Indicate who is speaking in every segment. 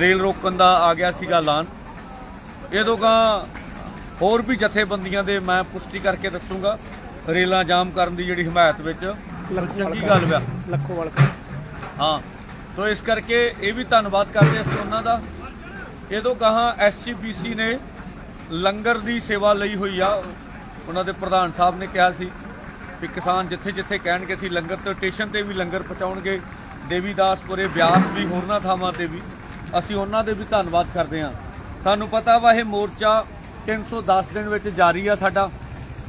Speaker 1: Rail ਰੋਕਣ ਦਾ ਆ ਗਿਆ ਸੀਗਾ ਐਲਾਨ। ਇਹ ਤੋਂ ਗਾਂ ਹੋਰ ਵੀ ਜਥੇਬੰਦੀਆਂ ਦੇ ਮੈਂ ਪੁਸ਼ਟੀ ਕਰਕੇ ਦੱਸੂਗਾ ਰੇਲਾਂ ਜਾਮ ਕਰਨ ਦੀ ਜਿਹੜੀ ਹਮਾਇਤ ਵਿੱਚ ਚੰਗੀ ਗੱਲ ਵਾ।
Speaker 2: ਲੱਖੋ ਵਾਲ
Speaker 1: ਹਾਂ ਤੋਂ ਇਸ ਕਰਕੇ ਇਹ ਵੀ ਧੰਨਵਾਦ ਕਰਦੇ ਅਸੀਂ ਉਹਨਾਂ ਦਾ। ਇਹ ਤੋਂ ਕਹਾ ਐਸਜੀਪੀਸੀ ਨੇ ਲੰਗਰ ਦੀ ਸੇਵਾ ਲਈ ਹੋਈ ਆ। ਉਹਨਾਂ ਦੇ ਪ੍ਰਧਾਨ ਸਾਹਿਬ ਨੇ ਕਿਹਾ ਸੀ ਕਿ ਕਿਸਾਨ ਜਿੱਥੇ ਜਿੱਥੇ ਕਹਿਣਗੇ ਅਸੀਂ ਲੰਗਰ ਤੇ ਸਟੇਸ਼ਨ ਤੇ ਵੀ ਲੰਗਰ ਪਹੁੰਚਾਉਣਗੇ ਦੇਵੀਦਾਸਪੁਰੇ ਬਿਆਸ ਵੀ ਹੋਰਨਾਂ ਥਾਵਾਂ ਤੇ ਵੀ। ਅਸੀਂ ਉਹਨਾਂ ਦੇ ਵੀ ਧੰਨਵਾਦ ਕਰਦੇ ਹਾਂ। ਤੁਹਾਨੂੰ ਪਤਾ ਵਾ ਇਹ ਮੋਰਚਾ 310 ਦਿਨ ਵਿੱਚ ਜਾਰੀ ਆ ਸਾਡਾ।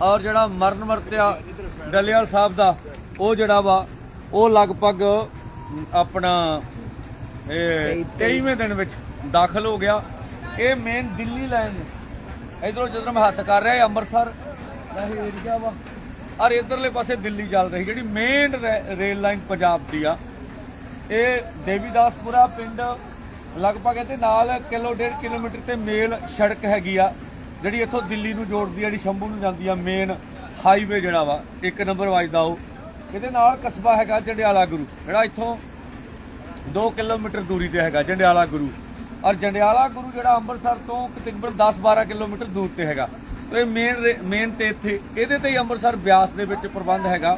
Speaker 1: ਔਰ ਜਿਹੜਾ ਮਰਨ ਵਰਤਿਆ ਡੱਲੇਵਾਲ ਸਾਹਿਬ ਦਾ, ਉਹ ਜਿਹੜਾ ਵਾ, ਉਹ ਲਗਭਗ ਆਪਣਾ, ਇਹ 23ਵੇਂ ਦਿਨ ਵਿੱਚ ਦਾਖਲ ਹੋ ਗਿਆ। ਇਹ ਮੇਨ ਦਿੱਲੀ ਲਾਈਨ ਇਧਰੋਂ ਜਦੋਂ ਮੈਂ ਹੱਥ ਕਰ ਰਿਹਾ, ਇਹ ਅੰਮ੍ਰਿਤਸਰ ਦਾ ਏਰੀਆ ਵਾ। ਔਰ ਇਧਰਲੇ ਪਾਸੇ ਦਿੱਲੀ ਚੱਲ ਰਹੀ, ਜਿਹੜੀ ਮੇਨ ਰੇਲ ਲਾਈਨ ਪੰਜਾਬ ਦੀ ਆ। ਇਹ ਦੇਵੀਦਾਸਪੁਰਾ ਪਿੰਡ ਲਗਭਗ ਇਹਦੇ ਨਾਲ ਕਿਲੋ ਡੇਢ ਕਿਲੋਮੀਟਰ ਤੇ ਮੇਲ ਸੜਕ ਹੈਗੀ ਆ, ਜਿਹੜੀ ਇੱਥੋਂ ਦਿੱਲੀ ਨੂੰ ਜੋੜਦੀ ਆ, ਜਿਹੜੀ ਸ਼ੰਭੂ ਨੂੰ ਜਾਂਦੀ ਆ, ਮੇਨ ਹਾਈਵੇ ਜਿਹੜਾ ਵਾ, ਇੱਕ ਨੰਬਰ ਵੱਜਦਾ ਉਹ। ਇਹਦੇ ਨਾਲ ਕਸਬਾ ਹੈਗਾ ਜੰਡਿਆਲਾ ਗੁਰੂ, ਜਿਹੜਾ ਇੱਥੋਂ 2 ਕਿਲੋਮੀਟਰ ਦੂਰੀ ਤੇ ਹੈਗਾ, ਜੰਡਿਆਲਾ ਗੁਰੂ। ਔਰ ਜੰਡਿਆਲਾ ਗੁਰੂ ਜਿਹੜਾ ਅੰਮ੍ਰਿਤਸਰ ਤੋਂ ਤਕਰੀਬਨ 10-12 ਕਿਲੋਮੀਟਰ ਦੂਰ ਤੇ ਹੈਗਾ। ਤੇ ਮੇਨ ਮੇਨ ਤੇ ਇੱਥੇ, ਇਹਦੇ ਤੇ ਹੀ ਅੰਮ੍ਰਿਤਸਰ ਬਿਆਸ ਦੇ ਵਿੱਚ ਪ੍ਰਬੰਧ ਹੈਗਾ,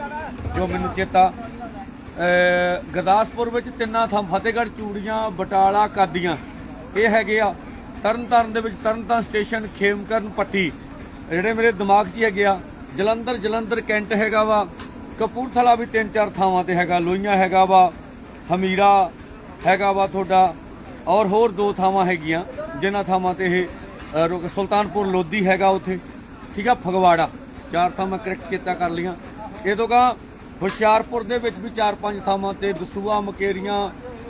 Speaker 1: ਜੋ ਮੈਨੂੰ ਚੇਤਾ ਗੁਰਦਾਸਪੁਰ ਵਿੱਚ ਤਿੰਨਾਂ ਥਾਂ ਫਤਿਹਗੜ੍ਹ, ਚੂੜੀਆਂ, ਬਟਾਲਾ ਕਾਦੀਆਂ। ਇਹ ਹੈਗੇ ਆ ਤਰਨਤਾਰਨ ਦੇ ਵਿੱਚ ਤਰਨਤਾਰਨ ਸਟੇਸ਼ਨ, ਖੇਮਕਰਨ ਪੱਟੀ। ਜਿਹੜੇ ਮੇਰੇ ਦਿਮਾਗ 'ਚ ਹੀ ਹੈਗੇ ਆ, ਜਲੰਧਰ ਜਲੰਧਰ ਕੈਂਟ ਹੈਗਾ ਵਾ, ਕਪੂਰਥਲਾ ਵੀ ਤਿੰਨ ਚਾਰ ਥਾਵਾਂ ਤੇ ਹੈਗਾ, ਲੋਹੀਆਂ ਹੈਗਾ ਵਾ, ਹਮੀਰਾ ਹੈਗਾ ਵਾ ਤੁਹਾਡਾ, ਔਰ ਹੋਰ ਦੋ ਥਾਵਾਂ ਹੈਗੀਆਂ, ਜਿਨ੍ਹਾਂ ਥਾਵਾਂ ਤੇ ਇਹ ਸੁਲਤਾਨਪੁਰ ਲੋਧੀ ਹੈਗਾ ਉੱਥੇ। ਠੀਕ ਆ, ਫਗਵਾੜਾ। ਚਾਰ ਥਾਵਾਂ ਕਰੈਕਟ ਚੇਤਾ ਕਰ ਲੀਆਂ ਇਹ ਤੋਂ ਗਾ ਹੁਸ਼ਿਆਰਪੁਰ ਦੇ ਵਿੱਚ ਵੀ ਚਾਰ ਪੰਜ ਥਾਵਾਂ ਤੇ ਦਸੂਆ ਮਕੇਰੀਆਂ,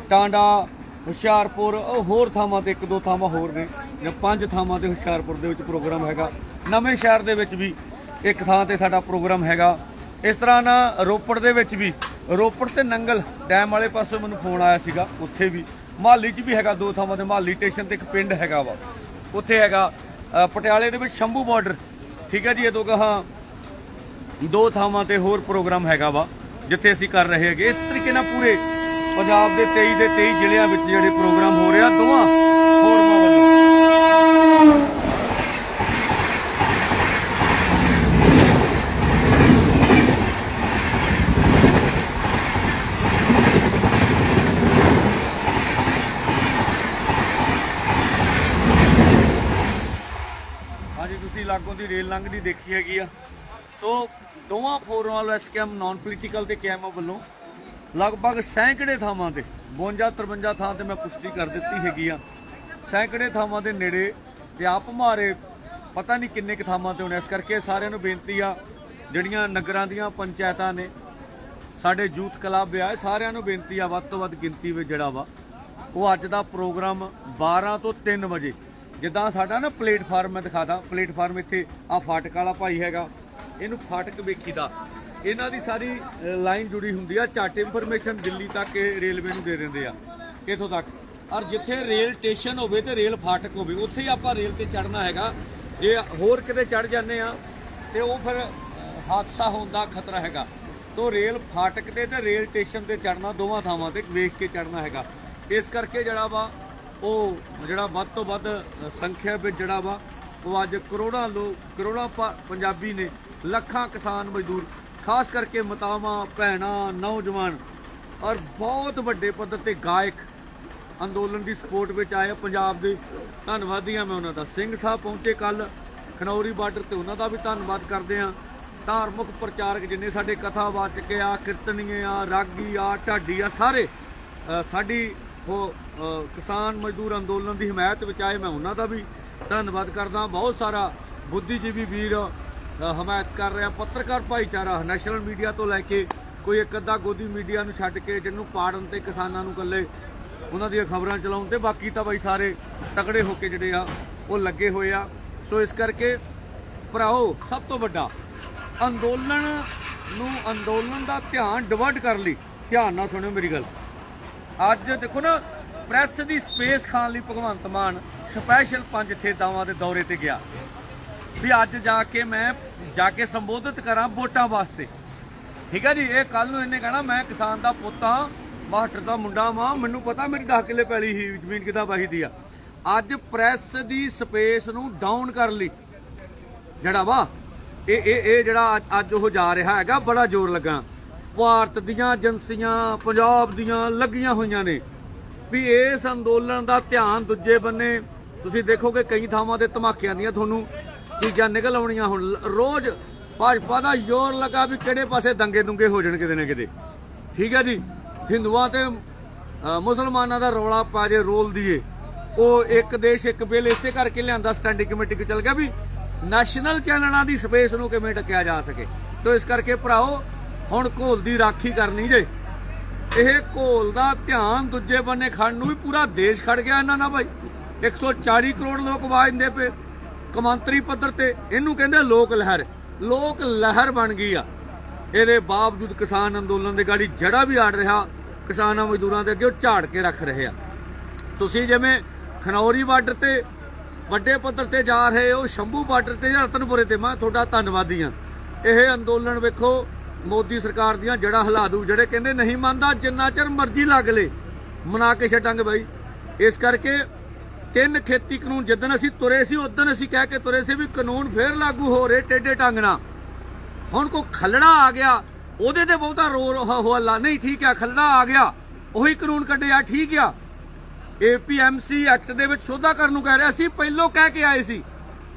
Speaker 1: ਟਾਂਡਾ, ਹੁਸ਼ਿਆਰਪੁਰ, ਉਹ ਹੋਰ ਥਾਵਾਂ ਤੇ ਇੱਕ ਦੋ ਥਾਵਾਂ ਹੋਰ ਨੇ, ਜਾਂ ਪੰਜ ਥਾਵਾਂ ਤੇ ਹੁਸ਼ਿਆਰਪੁਰ ਦੇ ਵਿੱਚ ਪ੍ਰੋਗਰਾਮ ਹੈਗਾ। ਨਵੇਂ ਸ਼ਹਿਰ ਦੇ ਵਿੱਚ ਵੀ ਇੱਕ ਥਾਂ ਤੇ ਸਾਡਾ ਪ੍ਰੋਗਰਾਮ ਹੈਗਾ। ਇਸ ਤਰ੍ਹਾਂ ਨਾ ਰੋਪੜ ਦੇ ਵਿੱਚ ਵੀ, ਰੋਪੜ ਤੇ ਨੰਗਲ ਡੈਮ ਵਾਲੇ ਪਾਸੋਂ ਮੈਨੂੰ ਫੋਨ ਆਇਆ ਸੀਗਾ, ਉੱਥੇ ਵੀ। ਮਾਲੀ 'ਚ ਵੀ ਹੈਗਾ ਦੋ ਥਾਵਾਂ ਤੇ ਮਾਲੀ ਸਟੇਸ਼ਨ ਤੇ ਇੱਕ ਪਿੰਡ ਹੈਗਾ ਵਾ। ਉੱਥੇ ਹੈਗਾ ਪਟਿਆਲੇ ਦੇ ਵਿੱਚ ਸ਼ੰਭੂ ਬਾਰਡਰ। ਠੀਕ ਹੈ ਜੀ, ਇਹ ਤੋਂ ਕਹਾ ਦੋ ਥਾਵਾਂ ਤੇ ਹੋਰ ਪ੍ਰੋਗਰਾਮ ਹੈਗਾ ਵਾ, ਜਿੱਥੇ ਅਸੀਂ ਕਰ ਰਹੇ ਹੈਗੇ। ਇਸ ਤਰੀਕੇ ਨਾਲ ਪੂਰੇ ਪੰਜਾਬ ਦੇ 23 ਦੇ 23 ਜ਼ਿਲ੍ਹਿਆਂ ਵਿੱਚ ਜਿਹੜੇ ਪ੍ਰੋਗਰਾਮ ਹੋ ਰਿਹਾ, ਦੋਵਾਂ ਫੋਰਮਾਂ ਵੱਲੋਂ। ਹਾਂਜੀ, ਤੁਸੀਂ ਲਾਗੋਂ ਦੀ ਰੇਲ ਲੰਘਦੀ ਦੇਖੀ ਹੈਗੀ ਆ। ਤੋ ਦੋਵਾਂ ਫੋਰਮਾਂ ਵੱਲੋਂ ਐਸਕੇਐਮ ਨਾਨ ਪੋਲੀਟੀਕਲ ਤੇ ਕੇਐਮ ਵੱਲੋਂ ਲਗਭਗ ਸੈਂਕੜੇ ਥਾਵਾਂ ਤੇ 52 53 ਥਾਂ ਤੇ ਮੈਂ ਪੁਸ਼ਟੀ ਕਰ ਦਿੱਤੀ ਹੈਗੀ ਆ। ਸੈਂਕੜੇ ਥਾਵਾਂ ਦੇ ਨੇੜੇ ਤੇ ਆਪ ਮਾਰੇ ਪਤਾ ਨਹੀਂ ਕਿੰਨੇ ਕੁ ਥਾਵਾਂ ਤੇ ਹੋਣੇ ਇਸ ਕਰਕੇ ਸਾਰਿਆਂ ਨੂੰ ਬੇਨਤੀ ਆ, ਜਿਹੜੀਆਂ ਨਗਰਾਂ ਦੀਆਂ ਪੰਚਾਇਤਾਂ ਨੇ, ਸਾਡੇ ਯੂਥ ਕਲੱਬ ਆ, ਇਹ ਸਾਰਿਆਂ ਨੂੰ ਬੇਨਤੀ ਆ, ਵੱਧ ਤੋਂ ਵੱਧ ਗਿਣਤੀ ਵਿੱਚ ਜਿਹੜਾ ਵਾ, ਉਹ ਅੱਜ ਦਾ ਪ੍ਰੋਗਰਾਮ 12 ਤੋਂ 3 ਵਜੇ, ਜਿੱਦਾਂ ਸਾਡਾ ਨਾ ਪਲੇਟਫਾਰਮ ਮੈਂ ਦਿਖਾਦਾ, ਪਲੇਟਫਾਰਮ ਇੱਥੇ ਆ ਫਾਟਕ ਵਾਲਾ ਭਾਈ ਹੈਗਾ ਇਹਨੂੰ ਫਾਟਕ ਵੇਖੀਦਾ। ਇਹਨਾਂ ਦੀ ਸਾਰੀ ਲਾਈਨ ਜੁੜੀ ਹੁੰਦੀ ਆ। ਝੱਟ ਇਨਫੋਰਮੇਸ਼ਨ ਦਿੱਲੀ ਤੱਕ ਇਹ ਰੇਲਵੇ ਨੂੰ ਦੇ ਦਿੰਦੇ ਆ। ਇੱਥੋਂ ਤੱਕ? ਔਰ ਜਿੱਥੇ ਰੇਲ ਸਟੇਸ਼ਨ ਹੋਵੇ ਤੇ ਰੇਲ ਫਾਟਕ ਹੋਵੇ, ਉੱਥੇ ਹੀ ਆਪਾਂ ਰੇਲ ਤੇ ਚੜਨਾ ਹੈਗਾ। ਜੇ ਹੋਰ ਕਿਤੇ ਚੜ ਜਾਂਦੇ ਆ, ਤੇ ਉਹ ਫਿਰ ਹਾਦਸਾ ਹੋਣ ਦਾ ਖਤਰਾ ਹੈਗਾ। ਤੋ ਰੇਲ ਫਾਟਕ ਤੇ ਤੇ ਰੇਲ ਸਟੇਸ਼ਨ ਤੇ ਚੜਨਾ ਦੋਵਾਂ ਥਾਵਾਂ ਤੇ ਵੇਖ ਕੇ ਚੜਨਾ ਹੈਗਾ। ਇਸ ਕਰਕੇ ਜਿਹੜਾ ਵਾ, ਉਹ ਜਿਹੜਾ ਵੱਧ ਤੋਂ ਵੱਧ ਸੰਖਿਆ ਵਿੱਚ ਜਿਹੜਾ ਵਾ ਉਹ ਅੱਜ ਕਰੋੜਾਂ ਲੋਕ, ਕਰੋੜਾਂ ਪ- ਪੰਜਾਬੀ ਨੇ ਲੱਖਾਂ ਕਿਸਾਨ ਮਜ਼ਦੂਰ, ਖਾਸ ਕਰਕੇ ਮਾਤਾਵਾਂ, ਭੈਣਾਂ, ਨੌਜਵਾਨ ਔਰ ਬਹੁਤ ਵੱਡੇ ਪੱਧਰ ਤੇ ਗਾਇਕ ਅੰਦੋਲਨ ਦੀ ਸਪੋਰਟ ਵਿੱਚ ਆਏ ਪੰਜਾਬ ਦੇ। ਧੰਨਵਾਦੀ ਆ ਮੈਂ ਉਹਨਾਂ ਦਾ ਸਿੰਘ ਸਾਹਿਬ ਪਹੁੰਚੇ ਕੱਲ ਖਨੌਰੀ ਬਾਰਡਰ ਤੇ, ਉਹਨਾਂ ਦਾ ਵੀ ਧੰਨਵਾਦ ਕਰਦੇ ਆ ਧਾਰਮਿਕ ਪ੍ਰਚਾਰਕ ਜਿੰਨੇ ਸਾਡੇ ਕਥਾਵਾਚਕ ਆ, ਕੀਰਤਨੀਏ ਆ, ਰਾਗੀ ਆ, ਢਾਡੀ ਆ, ਸਾਰੇ ਸਾਡੀ ਉਹ ਕਿਸਾਨ ਮਜ਼ਦੂਰ ਅੰਦੋਲਨ ਦੀ ਹਮਾਇਤ ਵਿੱਚ ਆਏ, ਮੈਂ ਉਹਨਾਂ ਦਾ ਵੀ ਧੰਨਵਾਦ ਕਰਦਾ। ਬਹੁਤ ਸਾਰਾ ਬੁੱਧੀਜੀਵੀ ਵੀਰ ਹਮਾਇਤ ਕਰ ਰਿਹਾ। ਪੱਤਰਕਾਰ ਭਾਈਚਾਰਾ, ਨੈਸ਼ਨਲ ਮੀਡੀਆ ਤੋਂ ਲੈ ਕੇ ਕੋਈ ਇੱਕ ਅੱਧਾ ਗੋਦੀ ਮੀਡੀਆ ਨੂੰ ਛੱਡ ਕੇ ਜਿਹਨੂੰ ਪਾੜਨ ਤੇ ਕਿਸਾਨਾਂ ਨੂੰ ਇਕੱਲੇ ਉਹਨਾਂ ਦੀਆਂ ਖਬਰਾਂ ਚਲਾਉਣ ਤੇ ਬਾਕੀ ਤਾਂ ਬਾਈ ਸਾਰੇ ਤਕੜੇ ਹੋ ਕੇ ਜਿਹੜੇ ਆ, ਉਹ ਲੱਗੇ ਹੋਏ ਆ। ਸੋ ਇਸ ਕਰਕੇ ਭਰਾਓ, ਸਭ ਤੋਂ ਵੱਡਾ ਅੰਦੋਲਨ ਨੂੰ ਅੰਦੋਲਨ ਦਾ ਧਿਆਨ ਡਿਵਰਟ ਕਰ ਲਈ। ਧਿਆਨ ਨਾਲ ਸੁਣਿਓ ਮੇਰੀ ਗੱਲ। ਅੱਜ ਦੇਖੋ ਨਾ ਪ੍ਰੈਸ ਦੀ ਸਪੇਸ ਖਾਣ ਲਈ ਭਗਵੰਤ ਮਾਨ ਸਪੈਸ਼ਲ ਪੰਜ ਥੇਦਾਵਾਂ ਦੇ ਦੌਰੇ ਤੇ ਗਿਆ। ਵੀ ਅੱਜ ਜਾ ਕੇ ਮੈਂ ਜਾ ਕੇ ਸੰਬੋਧਿਤ ਕਰਾਂ ਵੋਟਾਂ ਵਾਸਤੇ। ਠੀਕ ਹੈ ਜੀ, ਇਹ ਕੱਲ ਨੂੰ ਇਹਨੇ ਕਹਿਣਾ, ਮੈਂ ਕਿਸਾਨ ਦਾ ਪੁੱਤ ਹਾਂ, ਮਾਸਟਰ ਦਾ ਮੁੰਡਾ ਵਾਂ, ਮੈਨੂੰ ਪਤਾ ਮੇਰੀ 10 ਕਿੱਲੇ ਪੈਲੀ ਸੀ, ਜ਼ਮੀਨ ਕਿਦਾਂ ਵਾਹੀਦੀ ਆ। ਅੱਜ ਪ੍ਰੈਸ ਦੀ ਸਪੇਸ ਨੂੰ ਡਾਊਨ ਕਰ ਲਈ। ਜਿਹੜਾ ਵਾ, ਇਹ ਇਹ ਇਹ ਜਿਹੜਾ ਅੱਜ- ਅੱਜ ਉਹ ਜਾ ਰਿਹਾ ਹੈਗਾ, ਬੜਾ ਜ਼ੋਰ ਲੱਗਾ। ਭਾਰਤ ਦੀਆਂ ਏਜੰਸੀਆਂ, ਪੰਜਾਬ ਦੀਆਂ ਲੱਗੀਆਂ ਹੋਈਆਂ ਨੇ। ਵੀ ਇਸ ਅੰਦੋਲਨ ਦਾ ਧਿਆਨ ਦੂਜੇ ਬੰਨੇ, ਤੁਸੀਂ ਦੇਖੋਗੇ ਕਈ ਥਾਵਾਂ ਤੇ ਧਮਾਕਿਆਂ ਦੀਆਂ ਤੁਹਾਨੂੰ, ਚੀਜ਼ਾਂ ਨਿਕਲ ਆਉਣੀਆਂ ਹੁਣ। ਰੋਜ਼ ਭਾਜਪਾ ਦਾ ਜ਼ੋਰ ਲੱਗਾ ਵੀ ਕਿਹੜੇ ਪਾਸੇ ਦੰਗੇ ਦੁੰਗੇ ਹੋ ਜਾਣ ਕਿਤੇ ਨਾ ਕਿਤੇ। ਠੀਕ ਹੈ ਜੀ? ਹਿੰਦੂਆਂ ਤੇ ਮੁਸਲਮਾਨਾਂ ਦਾ ਰੌਲਾ ਪਾ ਜੇ ਰੋਲ ਦੀਏ। ਉਹ ਇੱਕ ਦੇਸ਼ ਇੱਕ ਬਿੱਲ ਇਸੇ ਕਰਕੇ ਲਿਆਂਦਾ, ਸਟੈਂਡਿੰਗ ਕਮੇਟੀ ਕੋ ਚਲ ਗਿਆ ਵੀ ਨੈਸ਼ਨਲ ਚੈਨਲਾਂ ਦੀ ਸਪੇਸ ਨੂੰ ਕਿਵੇਂ ਟੱਕਿਆ ਜਾ ਸਕੇ। ਤੋ ਇਸ ਕਰਕੇ ਭਰਾਓ, ਹੁਣ ਘੋਲ ਦੀ ਰਾਖੀ ਕਰਨੀ ਜੇ। ਇਹ ਘੋਲ ਦਾ ਧਿਆਨ ਦੂਜੇ ਬੰਨੇ ਖੜਨ ਨੂੰ ਵੀ ਪੂਰਾ ਦੇਸ਼ ਖੜ ਗਿਆ ਇਹਨਾਂ ਨਾਲ ਭਾਈ 140 ਕਰੋੜ ਲੋਕ ਆਵਾਜ਼ ਪਏ, ਕਮਾਂਤਰੀ ਪੱਧਰ ਤੇ। ਇਹਨੂੰ ਕਹਿੰਦੇ ਲੋਕ ਲਹਿਰ। ਲੋਕ ਲਹਿਰ ਬਣ ਗਈ ਆ। ਇਹਦੇ ਬਾਵਜੂਦ ਕਿਸਾਨ ਅੰਦੋਲਨ ਦੇ ਗਾੜੀ ਜੜਾ ਵੀ ਆੜ ਰਿਹਾ, ਕਿਸਾਨਾਂ ਮਜ਼ਦੂਰਾਂ ਦੇ ਅੱਗੇ ਉਹ ਝਾੜ ਕੇ ਰੱਖ ਰਹੇ ਆ। ਤੁਸੀਂ ਜਿਵੇਂ ਖਨੌਰੀ ਬਾਰਡਰ ਤੇ ਵੱਡੇ ਪੱਧਰ ਤੇ ਜਾ ਰਹੇ ਹੋ, ਸ਼ੰਭੂ ਬਾਰਡਰ ਤੇ ਜਾਂ ਰਤਨਪੁਰੇ ਤੇ, ਮੈਂ ਤੁਹਾਡਾ ਧੰਨਵਾਦੀ ਆ। ਇਹ ਅੰਦੋਲਨ ਵੇਖੋ ਮੋਦੀ ਸਰਕਾਰ ਦੀਆਂ ਜੜਾ ਹਿਲਾ ਦੂ ਜਿਹੜੇ ਕਹਿੰਦੇ ਨਹੀਂ ਮੰਨਦਾ, ਜਿੰਨਾ ਚਿਰ ਮਰਜ਼ੀ ਲੱਗ ਲੇ। ਮਨਾ ਕੇ ਛੱਡਾਂਗੇ ਬਾਈ। ਇਸ ਕਰਕੇ ਤਿੰਨ ਖੇਤੀ ਕਾਨੂੰਨ ਜਿੱਦਣ ਅਸੀਂ ਤੁਰੇ ਸੀ ਉਦੋਂ ਅਸੀਂ ਕਹਿ ਕੇ ਤੁਰੇ ਸੀ ਵੀ ਕਾਨੂੰਨ ਫੇਰ ਲਾਗੂ ਹੋ ਰਹੇ ਟੇਡੇ ਢੰਗ ਨਾਲ। ਹੁਣ ਕੋ ਖਲੜਾ ਆ ਗਿਆ, ਉਹਦੇ ਤੇ ਬਹੁਤਾ ਰੋ ਹਵਾਲਾ ਨਹੀਂ, ਠੀਕ ਆ, ਖੱਲੜਾ ਆ ਗਿਆ, ਉਹੀ ਕਾਨੂੰਨ ਕੱਢਿਆ, ਠੀਕ ਆ। ਏਪੀਐਮਸੀ ਐਕਟ ਦੇ ਵਿੱਚ ਸੋਧਾ ਕਰਨ ਨੂੰ ਕਹਿ ਰਿਹਾ ਸੀ, ਪਹਿਲੋਂ ਕਹਿ ਕੇ ਆਏ ਸੀ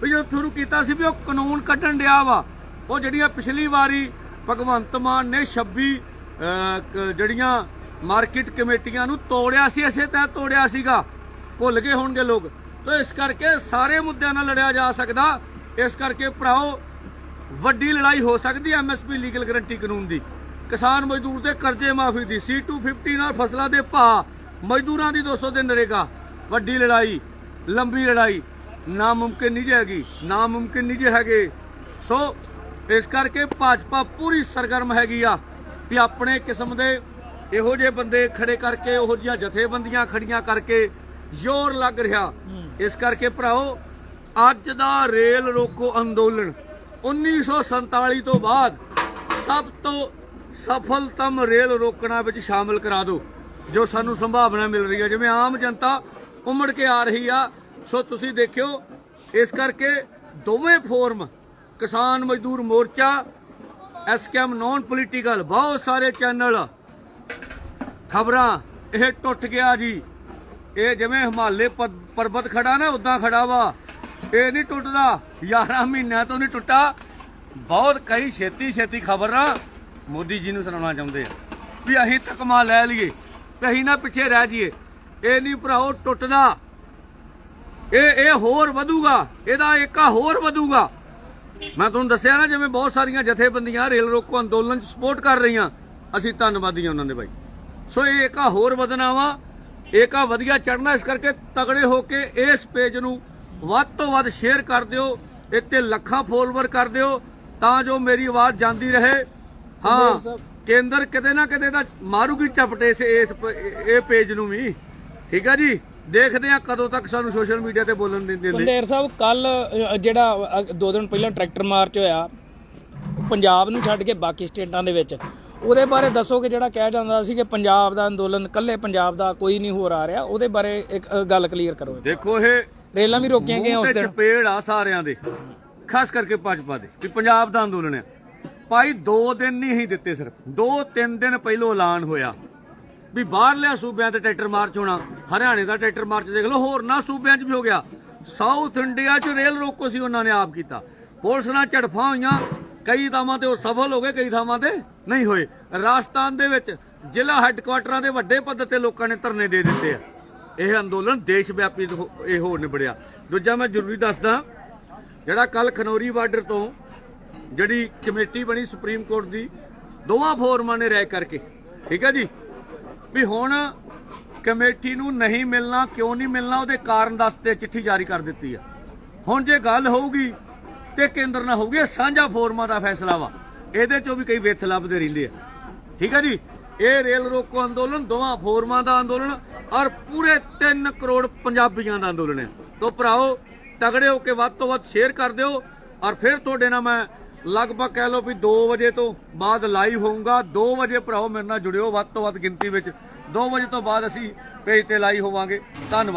Speaker 1: ਵੀ ਜਦੋਂ ਸ਼ੁਰੂ ਕੀਤਾ ਸੀ ਵੀ ਉਹ ਕਾਨੂੰਨ ਕੱਢਣ ਡਿਆ ਵਾ, ਉਹ ਜਿਹੜੀਆਂ ਪਿਛਲੀ ਵਾਰੀ ਭਗਵੰਤ ਮਾਨ ਨੇ 26 ਜਿਹੜੀਆਂ ਮਾਰਕੀਟ ਕਮੇਟੀਆਂ ਨੂੰ ਤੋੜਿਆ ਸੀ, ਇਸੇ ਤਹਿਤ ਤੋੜਿਆ ਸੀਗਾ। ਭੁੱਲ ਗਏ ਹੋਣਗੇ ਲੋਕ। ਤਾਂ ਇਸ ਕਰਕੇ ਸਾਰੇ ਮੁੱਦਿਆਂ ਨਾਲ ਲੜਿਆ ਜਾ ਸਕਦਾ। ਇਸ ਕਰਕੇ ਭਰਾਓ, ਵੱਡੀ ਲੜਾਈ ਹੋ ਸਕਦੀ ਹੈ ਐਮਐਸਪੀ ਲੀਗਲ ਗਰੰਟੀ ਕਾਨੂੰਨ ਦੀ। ਕਿਸਾਨ ਮਜ਼ਦੂਰ ਦੇ ਕਰਜ਼ੇ ਮਾਫੀ ਦੀ C250 ਨਾਲ ਫਸਲਾਂ ਦੇ ਭਾਅ, ਮਜ਼ਦੂਰਾਂ ਦੀ 200 ਦਿਨ ਨਰੇਗਾ। ਵੱਡੀ ਲੜਾਈ, ਲੰਬੀ ਲੜਾਈ ਨਾ ਨਾਮੁਮਕਿਨ ਨਹੀਂ ਨਾ ਮੁਮਕਿਨ ਨਹੀਂ ਜੇ ਹੈਗੇ। ਸੋ ਇਸ ਕਰਕੇ ਭਾਜਪਾ ਪੂਰੀ ਸਰਗਰਮ ਹੈਗੀ ਆ ਵੀ ਆਪਣੇ ਕਿਸਮ ਦੇ ਇਹੋ ਜਿਹੇ ਬੰਦੇ ਖੜੇ ਕਰਕੇ ਉਹੋ ਜਿਹੀਆਂ ਜਥੇਬੰਦੀਆਂ ਖੜੀਆਂ ਕਰਕੇ ਜ਼ੋਰ ਲੱਗ ਰਿਹਾ। ਇਸ ਕਰਕੇ ਭਰਾਓ ਅੱਜ ਦਾ ਰੇਲ ਰੋਕੋ ਅੰਦੋਲਨ 1947 ਤੋਂ ਬਾਅਦ ਸਭ ਤੋਂ ਸਫਲਤਮ ਰੇਲ ਰੋਕਣਾ ਵਿੱਚ ਸ਼ਾਮਲ ਕਰਾ ਦਿਓ ਜੋ ਸਾਨੂੰ ਸੰਭਾਵਨਾ ਮਿਲ ਰਹੀ ਹੈ ਜਿਵੇਂ ਆਮ ਜਨਤਾ ਉਮੜ ਕੇ ਆ ਰਹੀ ਆ ਸੋ ਤੁਸੀਂ ਦੇਖਿਓ ਇਸ ਕਰਕੇ ਦੋਵੇਂ ਫੋਰਮ ਕਿਸਾਨ ਮਜ਼ਦੂਰ ਮੋਰਚਾ ਐਸਕੇਐਮ ਨਾਨ ਪੋਲੀਟੀਕਲ ਬਹੁਤ ਸਾਰੇ ਚੈਨਲ ਖਬਰਾਂ, ਇਹ ਟੁੱਟ ਗਿਆ ਜੀ। ਇਹ ਜਿਵੇਂ ਹਿਮਾਲੇ ਪਰਬਤ ਖੜਾ ਨਾ, ਉਦਾਂ ਖੜਾ ਵਾ। ਇਹ ਨਹੀਂ ਟੁੱਟਦਾ 11 ਮਹੀਨਿਆਂ ਤੋਂ ਨਹੀਂ ਟੁੱਟਾ। ਬਹੁਤ ਕਈ ਛੇਤੀ ਛੇਤੀ ਖਬਰਾਂ ਮੋਦੀ ਜੀ ਨੂੰ ਸੁਣਾਉਣਾ ਚਾਹੁੰਦੇ ਆ ਵੀ ਅਸੀਂ ਤਕਮਾ ਲੈ ਲਈਏ ਤੇ ਅਸੀਂ ਨਾ ਪਿੱਛੇ ਰਹਿ ਜਾਈਏ। ਇਹ ਨਹੀਂ ਭਰਾਓ, ਟੁੱਟਦਾ। ਇਹ ਇਹ ਹੋਰ ਵਧੂਗਾ, ਇਹਦਾ ਏਕਾ ਹੋਰ ਵਧੂਗਾ। ਮੈਂ ਤੁਹਾਨੂੰ ਦੱਸਿਆ ਨਾ ਜਿਵੇਂ ਬਹੁਤ ਸਾਰੀਆਂ ਜਥੇਬੰਦੀਆਂ ਰੇਲ ਰੋਕੋ ਅੰਦੋਲਨ ਚ ਸਪੋਰਟ ਕਰ ਰਹੀਆਂ ਅਸੀਂ ਧੰਨਵਾਦੀ ਹਾਂ ਉਹਨਾਂ ਦੇ ਬਾਈ। ਸੋ ਇਹ ਏਕਾ ਹੋਰ ਵਧਣਾ ਵਾ ਏਕਾ ਵਧੀਆ ਚੜਨਾ ਇਸ ਕਰਕੇ ਤਗੜੇ ਹੋ ਕੇ ਇਸ ਪੇਜ ਨੂੰ ਵੱਧ ਤੋਂ ਵੱਧ ਸ਼ੇਅਰ ਕਰ ਦਿਓ ਇੱਥੇ ਲੱਖਾਂ ਫੋਲੋਵਰ ਕਰ ਦਿਓ ਤਾਂ ਜੋ ਮੇਰੀ ਆਵਾਜ਼ ਜਾਂਦੀ ਰਹੇ। ਹਾਂ ਕੇਂਦਰ ਕਿਤੇ ਨਾ ਕਿਤੇ ਤਾਂ ਮਾਰੂਗੀ ਚਪਟੇ ਇਸ ਇਹ ਪੇਜ ਨੂੰ ਵੀ। ਠੀਕ ਆ ਜੀ? ਦੇਖਦੇ ਆ ਕਦੋਂ ਤੱਕ ਸਾਨੂੰ ਸੋਸ਼ਲ ਮੀਡੀਆ ਤੇ ਬੋਲਣ ਦਿੰਦੇ। ਨੇ
Speaker 2: ਪੰਡੇਰ ਸਾਹਿਬ ਕੱਲ ਜਿਹੜਾ ਦੋ ਦਿਨ ਪਹਿਲਾਂ ਟਰੈਕਟਰ ਮਾਰਚ ਹੋਇਆ ਪੰਜਾਬ ਨੂੰ ਛੱਡ ਕੇ ਬਾਕੀ ਸਟੇਟਾਂ ਦੇ ਵਿੱਚ ਉਹਦੇ ਬਾਰੇ ਦੱਸੋ ਕਿ ਜਿਹੜਾ ਕਹਿ ਜਾਂਦਾ ਸੀ ਕਿ ਪੰਜਾਬ ਦਾ ਅੰਦੋਲਨ ਕੱਲੇ ਪੰਜਾਬ ਦਾ ਕੋਈ ਨਹੀਂ ਹੋਰ ਆ ਰਿਹਾ ਉਹਦੇ ਬਾਰੇ ਇੱਕ ਗੱਲ ਕਲੀਅਰ ਕਰੋ
Speaker 1: ਦੇਖੋ ਇਹ
Speaker 2: ਰੇਲਾਂ ਵੀ ਰੋਕੀਆਂ ਗਈਆਂ ਉਸ ਦਿਨ।
Speaker 1: ਚਪੇੜ ਆ ਸਾਰਿਆਂ ਦੇ ਖਾਸ ਕਰਕੇ ਭਾਜਪਾ ਦੇ ਵੀ ਪੰਜਾਬ ਦਾ ਅੰਦੋਲਨ ਹੈ ਭਾਈ 2 ਦਿਨ ਨਹੀਂ ਹੀ ਦਿੱਤੇ ਸਿਰਫ 2-3 ਦਿਨ ਪਹਿਲੋਂ ਐਲਾਨ ਹੋਇਆ। ਵੀ ਬਾਹਰਲੇ ਸੂਬਿਆਂ ਤੇ ਟਰੈਕਟਰ ਮਾਰਚ ਹੋਣਾ, ਹਰਿਆਣੇ ਦਾ ਟਰੈਕਟਰ ਮਾਰਚ ਦੇਖ ਲਓ, ਹੋਰ ਨਾ ਸੂਬਿਆਂ 'ਚ ਵੀ ਹੋ ਗਿਆ। ਸਾਊਥ ਇੰਡੀਆ 'ਚ ਰੇਲ ਰੋਕੋ ਸੀ ਉਹਨਾਂ ਨੇ ਆਪ ਕੀਤਾ। ਪੁਲਿਸ ਨਾਲ ਝੜਫਾਂ ਹੋਈਆਂ, ਕਈ ਥਾਵਾਂ ਤੇ ਉਹ ਸਫਲ ਹੋ ਗਏ, ਕਈ ਥਾਵਾਂ ਤੇ ਨਹੀਂ ਹੋਏ। ਰਾਜਸਥਾਨ ਦੇ ਵਿੱਚ ਜ਼ਿਲ੍ਹਾ ਹੈੱਡਕੁਆਟਰਾਂ ਦੇ ਵੱਡੇ ਪੱਧਰ ਤੇ ਲੋਕਾਂ ਨੇ ਧਰਨੇ ਦੇ ਦਿੱਤੇ ਆ। ਇਹ ਅੰਦੋਲਨ ਦੇਸ਼ ਵਿਆਪੀ ਇਹ ਹੋ ਨਿਬੜਿਆ। ਦੂਜਾ ਮੈਂ ਜ਼ਰੂਰੀ ਦੱਸਦਾ, ਜਿਹੜਾ ਕੱਲ ਖਨੌਰੀ ਬਾਰਡਰ ਤੋਂ ਜਿਹੜੀ ਕਮੇਟੀ ਬਣੀ ਸੁਪਰੀਮ ਕੋਰਟ ਦੀ, ਦੋਵਾਂ ਫੋਰਮਾਂ ਨੇ ਰਾਇ ਕਰਕੇ, ਠੀਕ ਹੈ ਜੀ? ਵੀ ਹੁਣ ਕਮੇਟੀ ਨੂੰ ਨਹੀਂ ਮਿਲਣਾ, ਕਿਉਂ ਨਹੀਂ ਮਿਲਣਾ, ਉਹਦੇ ਕਾਰਨ ਦੱਸਦੇ ਚਿੱਠੀ ਜਾਰੀ ਕਰ ਦਿੱਤੀ ਆ। ਹੁਣ ਜੇ ਗੱਲ ਹੋਊਗੀ ਤੇ ਕੇਂਦਰ ਨਾਲ ਹੋਊਗੀ ਸਾਂਝਾ ਫੋਰਮਾਂ ਦਾ ਫੈਸਲਾ ਵਾ। ਇਹਦੇ ਚੋਂ ਵੀ ਕਈ ਵਿਥ ਲੱਭਦੇ ਰਹਿੰਦੇ ਆ। ਠੀਕ ਹੈ ਜੀ? ਇਹ ਰੇਲ ਰੋਕੋ ਅੰਦੋਲਨ, ਦੋਵਾਂ ਫੋਰਮਾਂ ਦਾ ਅੰਦੋਲਨ ਔਰ ਪੂਰੇ 3 ਕਰੋੜ ਪੰਜਾਬੀਆਂ ਦਾ ਅੰਦੋਲਨ ਹੈ ਤੋ ਭਰਾਓ ਤਗੜੇ ਹੋ ਕੇ ਵੱਧ ਤੋਂ ਵੱਧ ਸ਼ੇਅਰ ਕਰ ਦਿਓ ਔਰ ਫਿਰ ਤੁਹਾਡੇ ਨਾਲ ਮੈਂ ਲਗਭਗ ਕਹਿ ਲਓ ਵੀ 2 ਵਜੇ ਤੋਂ ਬਾਅਦ ਲਾਈਵ ਹੋਊਗਾ। 2 ਵਜੇ ਭਰਾਓ ਮੇਰੇ ਨਾਲ ਜੁੜਿਓ ਵੱਧ ਤੋਂ ਵੱਧ ਗਿਣਤੀ ਵਿੱਚ। 2 ਵਜੇ ਤੋਂ ਬਾਅਦ ਅਸੀਂ ਪੇਜ ਤੇ ਲਾਈਵ ਹੋਵਾਂਗੇ। ਧੰਨਵਾਦ।